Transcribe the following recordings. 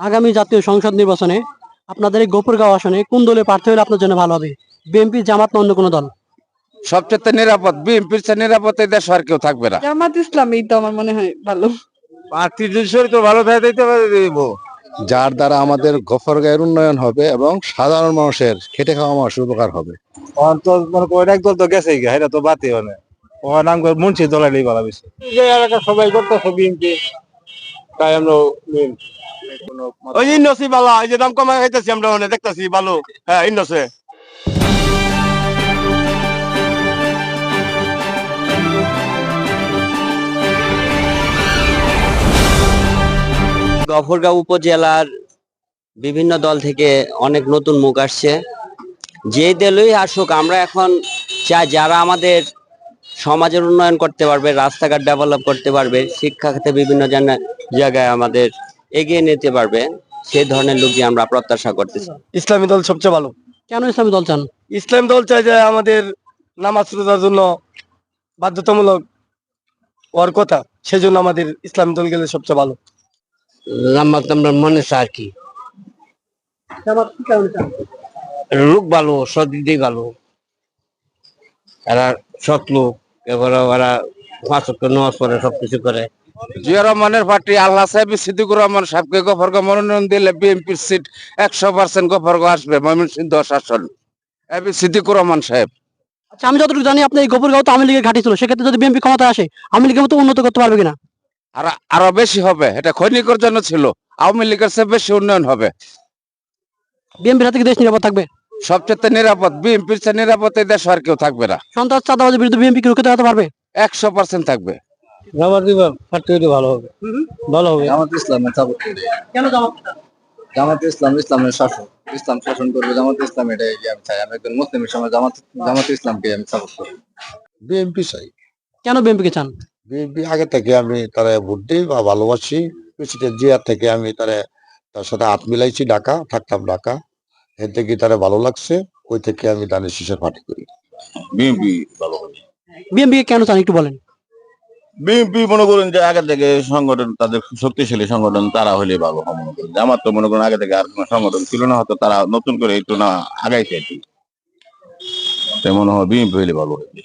আগামী জাতীয় সংসদ নির্বাচনে আপনাদের এই গোপুরগাঁও আসনে কোন দলে প্রার্থী হলে আপনার জন্য ভালো হবে? বিএনপি জামাত না অন্য কোনো দল? সবচেয়ে নিরাপদ বিএনপির চেয়ে নিরাপদ এই দেশে আর কেউ থাকবে না। জামাত ইসলামই তো আমার মনে হয় ভালো। প্রার্থী যদি তো ভালো থাকে দিতে পারে দিব। যার দ্বারা আমাদের গফরগাঁয়ের উন্নয়ন হবে এবং সাধারণ মানুষের খেটে খাওয়া মানুষের উপকার হবে। অন্তর মনে করেন এক দল তো গেছে গিয়া এটা তো বাতি মানে ও নাম করে মুন্সি দলাইলেই ভালো বেশি যে এলাকা সবাই করতেছে বিএনপি। তাই আমরা ওই ইন্নসি ভালো এই যে দাম কমা খাইতেছি আমরা ওখানে দেখতেছি ভালো হ্যাঁ ইন্নসে গফরগাঁও উপজেলার বিভিন্ন দল থেকে অনেক নতুন মুখ আসছে। যে দলই আসুক আমরা এখন চাই যারা আমাদের সমাজের উন্নয়ন করতে পারবে রাস্তাঘাট ডেভেলপ করতে পারবে শিক্ষা খাতে বিভিন্ন জায়গায় আমাদের এগিয়ে নিতে পারবে সেই ধরনের লোকই আমরা প্রত্যাশা করতেছি। ইসলামী দল সবচেয়ে ভালো। কেন ইসলামী দল চান? ইসলাম দল চাই যে আমাদের নামাজ রোজার জন্য বাধ্যতামূলক হওয়ার কথা সেজন্য আমাদের ইসলামী দল গেলে সবচেয়ে ভালো। জামাত আমরা মনে আর কি। লোক ভালো দিয়ে ভালো এরা সৎ লোক। এবারে ওরা নামাজ পড়ে সবকিছু করে। জিয়া রহমানের পার্টি আল্লাহ সাহেব সিদ্দিকুর রহমান সাহেবকে গফরগ মনোনয়ন দিলে বিএনপির সিট একশো পার্সেন্ট গফরগ আসবে ময়মনসিংহ দশ আসন। এবি সিদ্দিকুর রহমান সাহেব। আচ্ছা আমি যতটুকু জানি আপনি এই গোপুরগাঁও তো আওয়ামী লীগের ঘাঁটি ছিল সেক্ষেত্রে যদি বিএনপি ক্ষমতায় আসে আওয়ামী লীগের মতো উন্নত করতে পারবে কিনা? আর আরও বেশি হবে এটা খৈনিকর জন্য ছিল আওয়ামী লীগের চেয়ে বেশি উন্নয়ন হবে। বিএনপির হাতে কি দেশ নিরাপদ থাকবে? সবচেয়ে নিরাপদ বিএনপির চেয়ে নিরাপদ এই দেশে আর কেউ থাকবে না। সন্ত্রাস চাঁদাবাজের বিরুদ্ধে বিএনপি কি রুখে দাঁড়াতে পারবে? একশো পার্সেন্ট থাকবে। জামাত পার্টি হলে ভালো হবে। ভালো হবে। জামাত ইসলামের সাপোর্ট করি কেন জামাত জামাত ইসলাম ইসলামের শাসন। ইসলাম শাসন করবে জামাত ইসলাম এটাই আমি চাই। আমি একজন মুসলিমের সময় জামাত জামাত ইসলামকে আমি সাপোর্ট করি। বিএনপি চাই। কেন বিএনপিকে চান? বিএনপি আগে থেকে আমি তারা ভোট দিই বা ভালোবাসি। প্রেসিডেন্ট জিয়ার থেকে আমি তারা তার সাথে হাত মিলাইছি ঢাকা থাকতাম ঢাকা। এর থেকে তারা ভালো লাগছে ওই থেকে আমি দানের শীষের পার্টি করি। বিএনপি ভালো বিএনপি কেন চান একটু বলেন? বিএনপি মনে করেন যে আগে থেকে সংগঠন তাদের শক্তিশালী সংগঠন তারা হলে ভালো হয় মনে করেন। আমার তো মনে করেন আগে থেকে আর কোনো সংগঠন ছিল না হয়তো তারা নতুন করে একটু না আগাইছে আর কি। মনে হয় বিএনপি হলে ভালো হবে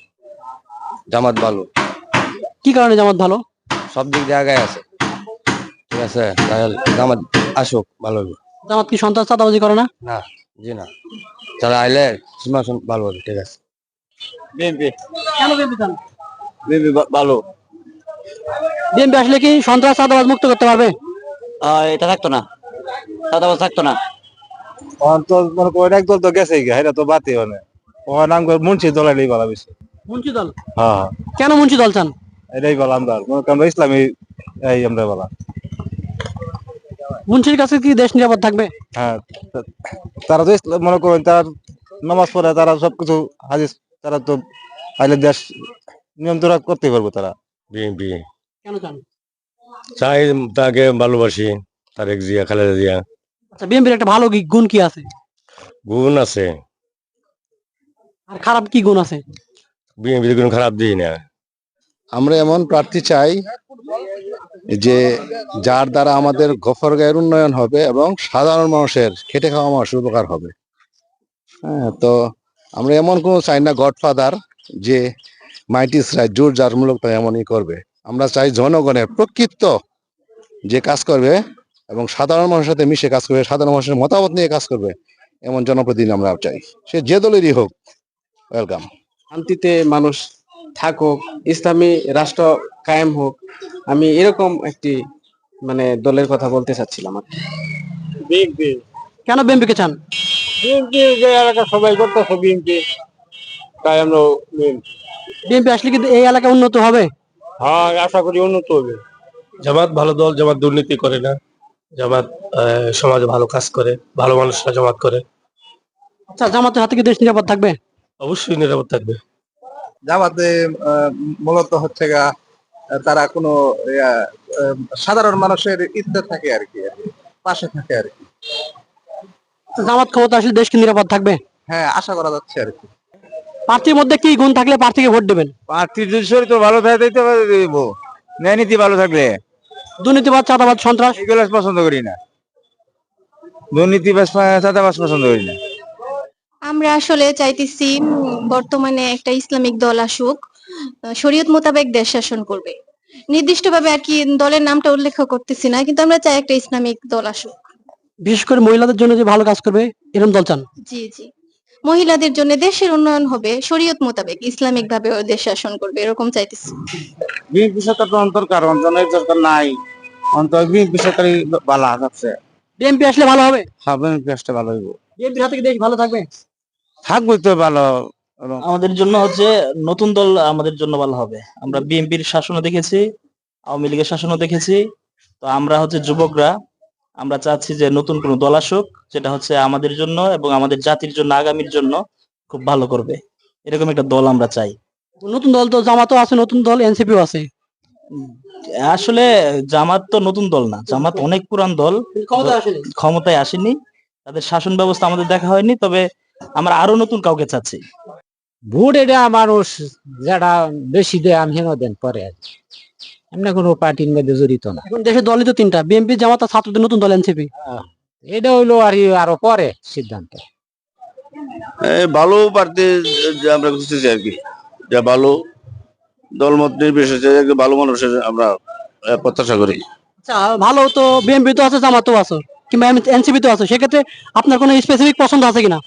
জামাত ভালো। কি কারণে জামাত ভালো? সব দিক দিয়ে আগায় আছে। ঠিক আছে জামাত আসুক ভালো হবে। জামাত কি সন্ত্রাস চাঁদাবাজি করে না? না। জি না। তারা আইলে সিংহাসন ভালো হবে ঠিক আছে। বিএনপি। কেন বিএনপি চান বিএনপি ভালো। বিএনপি আসলে কি সন্ত্রাস চাঁদাবাজ মুক্ত করতে পারবে? এটা থাকতো না। চাঁদাবাজ থাকতো না। অন্তর মনে করেন এক দল তো গেছে গিয়া এটা তো বাতি মানে ও নাম করে মুন্সি ভালো বেশি মুন্সি দল? হ্যাঁ। কেন মুন্সি দল চান? এটাই ভালো আমরা মনে করেন ইসলামী এই আমরা বলা। মুন্সির কাছে কি দেশ নিরাপদ থাকবে? হ্যাঁ তারা তো মনে করেন তার নামাজ পড়ে তারা সবকিছু হাদিস তারা তো আইলে দেশ নিয়ম তোরা করতে পারব তারা। বিএনপি কেন চান চাই তাকে ভালোবাসি তারেক জিয়া খালেদা জিয়া। আচ্ছা বিএনপির একটা ভালো গুণ কি আছে? গুণ আছে। আর খারাপ কি গুণ আছে? বিএনপি কোনো খারাপ দিই না। আমরা এমন প্রার্থী চাই যে যার দ্বারা আমাদের গফর গায়ের উন্নয়ন হবে এবং সাধারণ মানুষের খেটে খাওয়া মানুষের উপকার হবে। হ্যাঁ তো আমরা এমন কোনো চাই না, গডফাদার, যে মাইটিস রায় জোর জারমূলক এমনই করবে। আমরা চাই জনগণের প্রকৃত যে কাজ করবে এবং সাধারণ মানুষের সাথে মিশে কাজ করবে, সাধারণ মানুষের মতামত নিয়ে কাজ করবে, এমন জনপ্রতিনিধি আমরা চাই। সে যে দলেরই হোক, ওয়েলকাম। শান্তিতে মানুষ থাকুক ইসলামী রাষ্ট্র কায়েম হোক আমি এরকম একটি মানে দলের কথা বলতে চাচ্ছিলাম আর কি। বিএনপি। কেন বিএনপিকে চান? বিএনপি যে এলাকা সবাই করতেছে বিএনপি তাই আমরা বিএনপি। আসলে কি এই এলাকা উন্নত হবে? হ্যাঁ আশা করি উন্নত হবে। জামাত ভালো দল জামাত দুর্নীতি করে না। জামাত আহ, সমাজে ভালো কাজ করে ভালো মানুষরা জামাত করে। আচ্ছা জামাতের হাতে কি দেশ নিরাপদ থাকবে? অবশ্যই নিরাপদ থাকবে। জামাতে মূলত হচ্ছে গা তারা কোনো সাধারণ মানুষের ইচ্ছে থাকে আর কি পাশে থাকে আর কি। জামাত ক্ষমতা আসলে দেশ কি নিরাপদ থাকবে? হ্যাঁ আশা করা যাচ্ছে আর কি। প্রার্থীর মধ্যে কি গুণ থাকলে প্রার্থীকে ভোট দেবেন? প্রার্থী যদি চরিত্র ভালো থাকে দিতে দিব। ন্যায় নীতি ভালো থাকলে। দুর্নীতিবাদ চাঁদাবাদ সন্ত্রাস? এগুলো পছন্দ করি না। দুর্নীতিবাজ চাঁদাবাজ পছন্দ করি না। আমরা আসলে চাইতেছি বর্তমানে একটা ইসলামিক দল আসুক শরীয়ত মোতাবেক দেশ শাসন করবে। নির্দিষ্টভাবে আর কি দলের নামটা উল্লেখ করতেছি না কিন্তু আমরা চাই একটা ইসলামিক দল আসুক। বিশেষ করে মহিলাদের জন্য যে ভালো কাজ করবে এরকম দল চান? জি জি। মহিলাদের জন্য দেশের উন্নয়ন হবে শরীয়ত মোতাবেক ইসলামিক ভাবে দেশ শাসন করবে এরকম চাইতেছি। বিএনপি সরকার তো অন্তর্কার অঞ্চলের সরকার নাই। অন্তর বিএনপি সরকারই ভালো আছে। বিএনপি আসলে ভালো হবে? হ্যাঁ বিএনপি আসতে ভালো হইব। বিএনপির হাতে কি দেশ ভালো থাকবে? থাকবে তো ভালো আমাদের জন্য হচ্ছে নতুন দল আমাদের জন্য ভালো হবে। আমরা বিএনপির শাসনও দেখেছি আওয়ামী লীগের শাসনও দেখেছি। তো আমরা হচ্ছে যুবকরা আমরা চাচ্ছি যে নতুন কোন দল আসুক যেটা হচ্ছে আমাদের জন্য এবং আমাদের জাতির জন্য আগামীর জন্য খুব ভালো করবে। এরকম একটা দল আমরা চাই। নতুন দল তো জামাতও আছে নতুন দল এনসিপিও আছে। আসলে জামাত তো নতুন দল না। জামাত অনেক পুরান দল। ক্ষমতায় আসেনি। তাদের শাসন ব্যবস্থা আমাদের দেখা হয়নি তবে আমরা আরও নতুন কাউকে চাচ্ছি। ভোট এটা মানুষ যারা বেশি দেয় আমি হেন দেন পরে আর এমনি কোনো পার্টির মধ্যে জড়িত না। এখন দেশের দলই তো তিনটা বিএনপি জামাত আর ছাত্রদের নতুন দল এনসিপি। এটা হইল আর আরও পরে সিদ্ধান্ত। ভালো আমরা খুঁজতেছি আর কি। যা ভালো দলমত নির্বিশেষে ভালো মানুষের আমরা প্রত্যাশা করি। আচ্ছা ভালো তো বিএনপি তো আছে জামাতও আছে কিংবা এনসিপি তো আছে। সেক্ষেত্রে আপনার কোনো স্পেসিফিক পছন্দ আছে কিনা?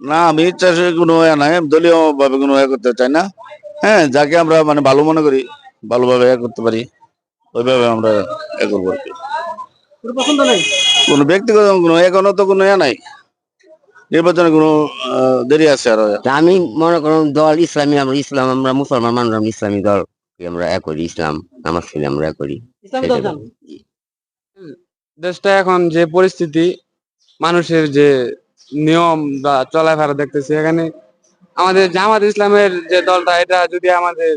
না আমি চাষে কোনো নাই আমি দলীয় ভাবে কোনো ইয়ে করতে চাই না। হ্যাঁ যাকে আমরা মানে ভালো মনে করি ভালোভাবে ইয়ে করতে পারি ওইভাবে আমরা ইয়ে করব আর কি। কোনো পছন্দ নেই? কোনো ব্যক্তিগত কোনো এখনও তো কোনো নাই। নির্বাচনে কোনো আহ, দেরি আছে আর আমি মনে করুন দল ইসলামী আমরা ইসলাম আমরা মুসলমান মানুষ আমরা ইসলামী দল আমরা এক করি ইসলাম নামাজ পড়ি আমরা এক করি। দেশটা এখন যে পরিস্থিতি মানুষের যে নিয়ম বা চলাফেরা দেখতেছি। এখানে আমাদের জামাত ইসলামের যে দলটা এটা যদি আমাদের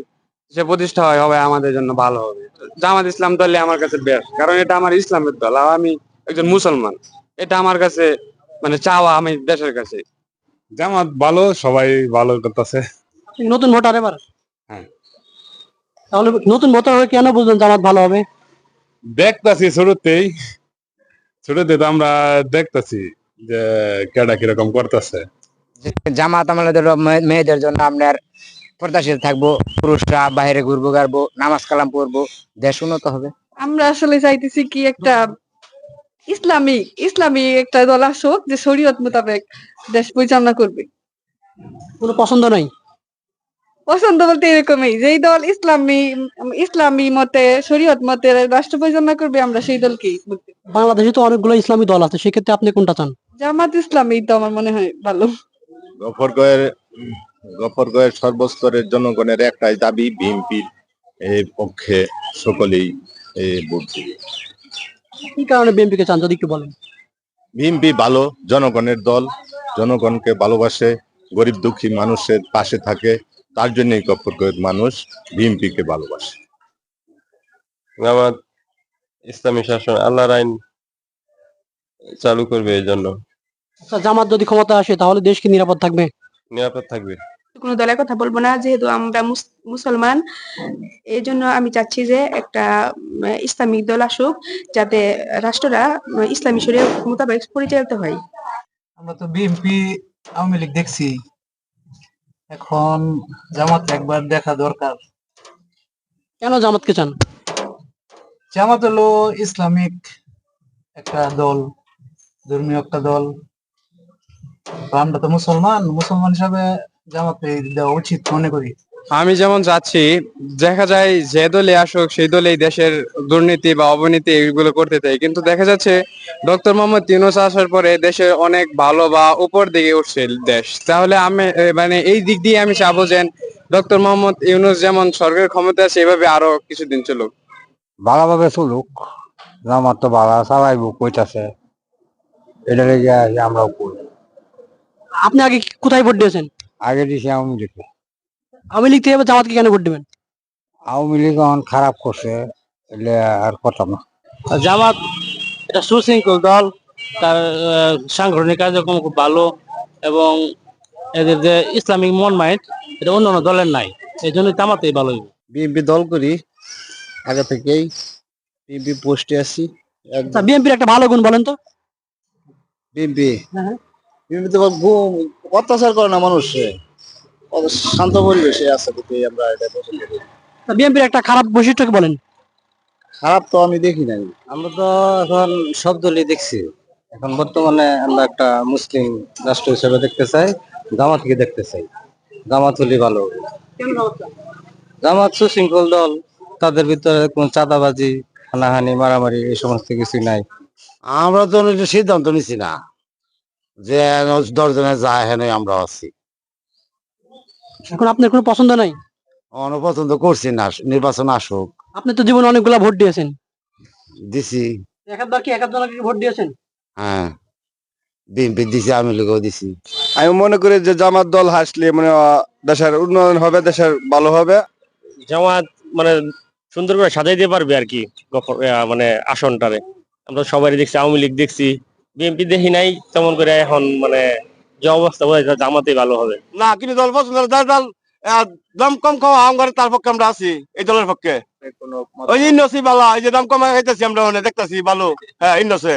সে প্রতিষ্ঠা হয় হবে আমাদের জন্য ভালো হবে। জামাত ইসলাম দলে আমার কাছে বেস্ট কারণ এটা আমার ইসলামের দল। আর আমি একজন মুসলমান এটা আমার কাছে মানে চাওয়া আমি দেশের কাছে। জামাত ভালো সবাই ভালো করতেছে। নতুন ভোটার এবার? হ্যাঁ। তাহলে নতুন ভোটার হয়ে কেন বুঝলেন জামাত ভালো হবে? দেখতাছি শুরুতেই। শুরুতে তো আমরা দেখতাছি। যে কেডা কীরকম করতেছে? জামাত আমাদের মেয়েদের জন্য আপনার প্রত্যাশিত থাকব পুরুষরা বাইরে ঘুরবো গারবো নামাজ কালাম পড়ব দেশ উন্নত হবে। আমরা আসলে চাইতেছি কি একটা ইসলামিক ইসলামিক একটা দল আসুক যে শরীয়ত মোতাবেক দেশ পরিচালনা করবে। কোনো পছন্দ নাই? পছন্দ বলতে এরকমই যেই দল ইসলামী ইসলামী মতে শরীয়ত মতে রাষ্ট্র পরিচালনা করবে আমরা সেই দলকেই বাংলাদেশে তো অনেকগুলো ইসলামী দল আছে সেক্ষেত্রে আপনি কোনটা চান? জামাত ইসলামী তো আমার মনে হয় ভালো। গফরগয়ের গফরগয়ের সর্বস্তরের জনগণের একটাই দাবি বিএনপির এই পক্ষে সকলেই এই ভোট দিবে। কি কারণে বিএনপি কে চান যদি একটু বলেন? বিএনপি ভালো জনগণের দল জনগণকে ভালোবাসে গরিব দুঃখী মানুষের পাশে থাকে তার জন্যই গফরগয়ের মানুষ বিএনপি কে ভালোবাসে। জামাত ইসলামী শাসন আল্লাহর আইন চালু করবে এই জন্য। আচ্ছা জামাত যদি ক্ষমতা আসে তাহলে দেশ কি নিরাপদ থাকবে? নিরাপদ থাকবে। কোনো দলের কথা বলব না যেহেতু আমরা মুস- মুসলমান এই জন্য আমি চাচ্ছি যে একটা ইসলামিক দল আসুক যাতে রাষ্ট্রটা উম, ইসলামী শরীয় মোতাবেক পরিচালিত হয়। আমরা তো বিএনপি আওয়ামী লীগ দেখছি। এখন জামাত একবার দেখা দরকার। কেন জামাতকে চান? জামাত হলো ইসলামিক একটা দল ধর্মীয় একটা দল। আমরা তো মুসলমান মুসলমান হিসাবে জামাতে দেওয়া উচিত মনে করি। আমি যেমন চাচ্ছি দেখা যায় যে দলে আসুক সেই দলেই দেশের দুর্নীতি বা অবনীতি এগুলো করতে চাই কিন্তু দেখা যাচ্ছে ডক্টর মোহাম্মদ ইউনুস আসার পরে দেশে অনেক ভালো বা উপর দিকে উঠছে দেশ। তাহলে আমি মানে এই দিক দিয়ে আমি চাবো যে ডক্টর মোহাম্মদ ইউনুস যেমন সরকারের ক্ষমতা আছে এভাবে আরও কিছুদিন চলুক। ভালোভাবে চলুক আমার তো ভালো চালাইব কইতাছে। এটা লেগে আমরা করি। আপনি আগে কোথায় ভোট দিয়েছেন? আগে দিছি আওয়ামী লীগ। আওয়ামী লীগ থেকে জামাতকে কেন ভোট দেবেন? আওয়ামী লীগ এখন খারাপ করছে এলে আর কথা না। জামাত এটা সুশৃঙ্খল দল তার সাংগঠনিক কার্যক্রম খুব ভালো এবং এদের যে ইসলামিক মন মাইন্ড এটা অন্য অন্য দলের নাই। এই জন্য জামাতেই ভালো হইবে। বিএনপি দল করি আগে থেকেই বিএনপি পোস্টে আছি। আচ্ছা বিএনপির একটা ভালো গুণ বলেন তো। বিএনপি হ্যাঁ। তো অত্যাচার করে না মানুষে। শান্ত পরিবেশে আছে দেখে আমরা এটা পছন্দ করি বিএনপির একটা খারাপ বৈশিষ্ট্য কি বলেন? খারাপ তো আমি দেখি নাই। আমরা তো এখন সব দলই দেখছি। এখন বর্তমানে আমরা একটা মুসলিম রাষ্ট্র হিসেবে দেখতে চাই জামাতকে দেখতে চাই। জামাত হলে ভালো। জামাত সুশৃঙ্খল দল তাদের ভিতরে কোন চাঁদাবাজি হানাহানি মারামারি এই সমস্ত কিছু নাই। আমরা তো সিদ্ধান্ত নিছি না। যে দশজনে যায় হেন আমরা আছি। এখন আপনার কোনো পছন্দ নাই? অনপছন্দ করছি না নির্বাচন আসুক। আপনি তো জীবনে অনেকগুলা ভোট দিয়েছেন। দিছি। একবার কি জনকে ভোট দিয়েছেন? হ্যাঁ। বিএনপি দিছি আমি লোকও দিছি। আমি মনে করি যে জামাত দল হাসলে মানে দেশের উন্নয়ন হবে দেশের ভালো হবে। জামাত মানে সুন্দর করে সাজাই দিতে পারবে আর কি আহ, মানে আসনটারে। আমরা সবাই দেখছি আওয়ামী লীগ দেখছি। বিএনপি দেখি নাই তেমন করে এখন মানে যে অবস্থা বোঝা যায় জামাতেই ভালো হবে। না কিন্তু দল পছন্দ দল যার দল আহ, দাম কম খাওয়া আমার তার পক্ষে আমরা আছি এই দলের পক্ষে। ওই যে ইন্নসি বালা এই যে দাম কম খাইতেছি আমরা ওখানে দেখতেছি ভালো। হ্যাঁ ইন্নসে।